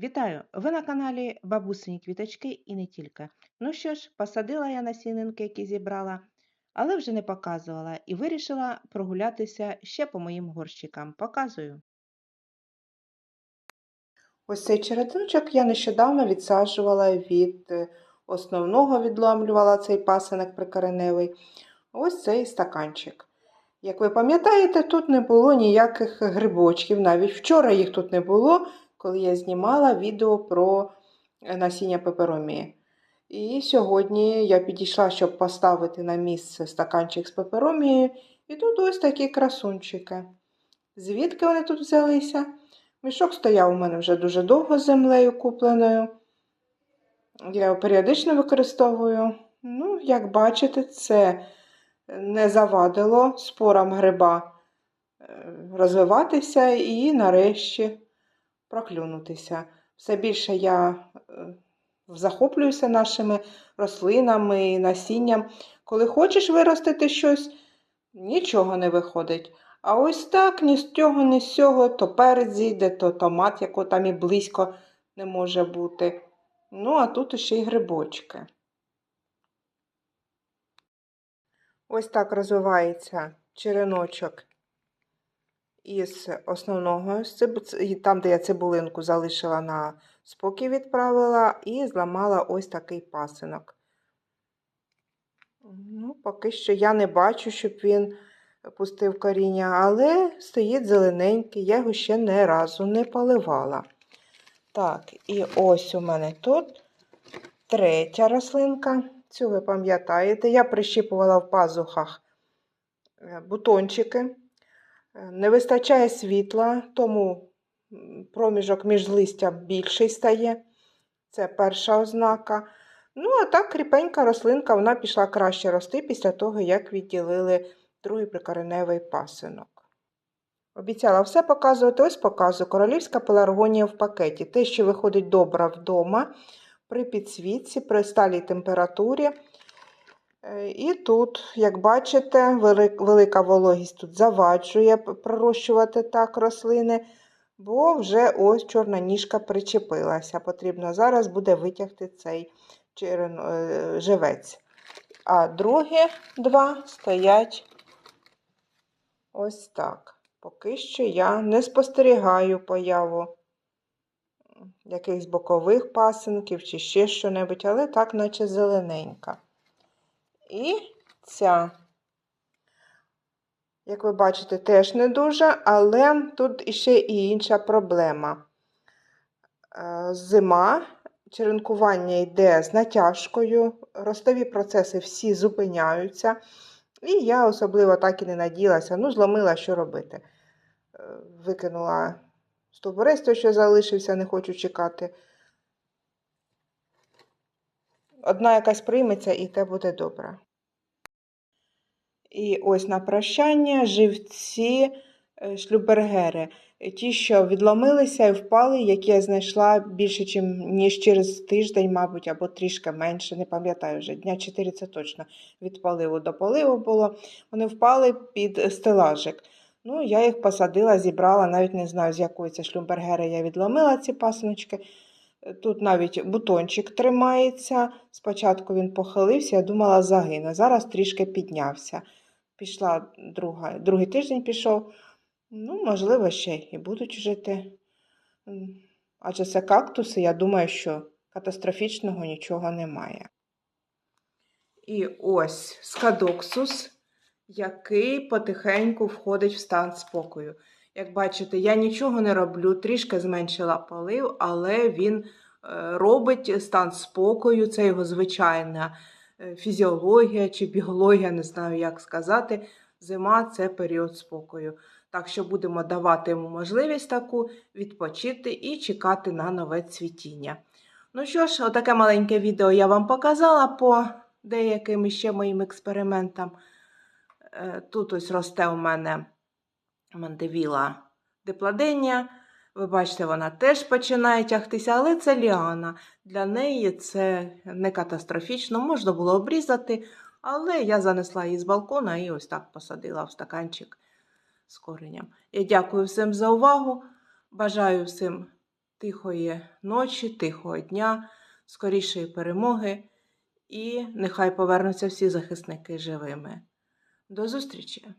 Вітаю! Ви на каналі Бабусині Квіточки і не тільки. Ну що ж, посадила я насінинки, які зібрала, але вже не показувала і вирішила прогулятися ще по моїм горщикам. Показую. Ось цей чередочок я нещодавно відсаджувала від е, основного, відламлювала цей пасинок прикореневий. Ось цей стаканчик. Як ви пам'ятаєте, тут не було ніяких грибочків. Навіть вчора їх тут не було, коли я знімала відео про е, насіння пеперомії. І сьогодні я підійшла, щоб поставити на місце стаканчик з пеперомією. І тут ось такі красунчики. Звідки вони тут взялися? Мішок стояв у мене вже дуже довго з землею купленою. Я його періодично використовую. Ну, як бачите, це не завадило спорам гриба е, розвиватися і нарешті проклюнутися. Все більше я е, захоплююся нашими рослинами насінням. Коли хочеш виростити щось, нічого не виходить. А ось так ні з цього, ні з цього, то перець зійде, то томат, якого там і близько не може бути. Ну, а тут ще й грибочки. Ось так розвивається череночок із основного, там, де я цибулинку залишила на спокій відправила, і зламала ось такий пасинок. Ну, Поки що я не бачу, щоб він пустив коріння, але стоїть зелененький, я його ще не разу не поливала. Так, і ось у мене тут третя рослинка. Цю ви пам'ятаєте, я прищіпувала в пазухах е, бутончики. Не вистачає світла, тому проміжок між листям більший стає. Це перша ознака. Ну, а так кріпенька рослинка вона пішла краще рости після того, як відділили другий прикореневий пасинок. Обіцяла все показувати, ось показую. Королівська пеларгонія в пакеті. Те, що виходить добре вдома, при підсвітці, при сталій температурі. Е, і тут, як бачите, велика вологість тут заваджує пророщувати так рослини, бо вже ось чорна ніжка причепилася. Потрібно зараз буде витягти цей черен, е, живець. А другі два стоять ось так. Поки що я не спостерігаю появу якихось бокових пасинків чи ще що-небудь, але так, наче зелененька. І ця, як ви бачите, теж не дуже, але тут іще і інша проблема. Е, зима, черенкування йде з натяжкою, ростові процеси всі зупиняються. І я особливо так і не наділася, ну, зломила, що робити. Е, викинула Стовбурець що залишився, не хочу чекати. Одна якась прийметься і те буде добре. І ось на прощання живці е, шлюбергери. Ті, що відломилися і впали, які я знайшла більше, ніж через тиждень, мабуть, або трішки менше, не пам'ятаю вже, дня 4 це точно від поливу до поливу було. Вони впали під стелажик. Ну, я їх посадила, зібрала, навіть не знаю, з якої це шлюмбергери я відломила ці пасиночки. Тут навіть бутончик тримається. Спочатку він похилився, я думала, загине. Зараз трішки піднявся. Пішла друга, другий тиждень пішов. Ну, можливо, ще і будуть жити. Адже це кактуси, я думаю, що катастрофічного нічого немає. І ось скадоксус який потихеньку входить в стан спокою. Як бачите, я нічого не роблю, трішки зменшила полив, але він е, робить стан спокою, це його звичайна е, фізіологія чи біологія, не знаю, як сказати. Зима це період спокою. Так що будемо давати йому можливість таку відпочити і чекати на нове цвітіння. Ну що ж, отаке маленьке відео я вам показала по деяким ще моїм експериментам. Е, тут ось росте у мене мандевіла дипладенія. Ви бачите, вона теж починає тягтися, але це ліана. Для неї це не катастрофічно, можна було обрізати, але я занесла її з балкона і ось так посадила в стаканчик з коренням. Я дякую всім за увагу. Бажаю всім тихої ночі, тихого дня, скорішої перемоги. І нехай повернуться всі захисники живими. До зустрічі!